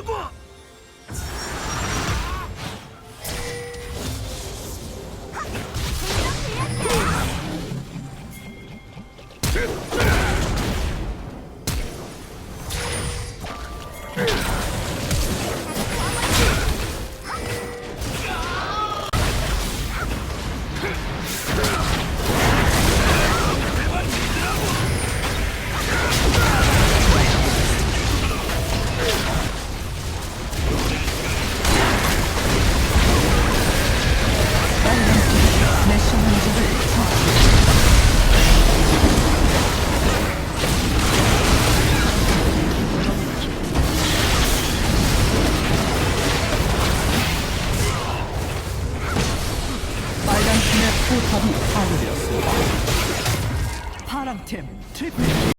죽는다고! 포탑이 파괴되었습니다. 파랑팀 트리플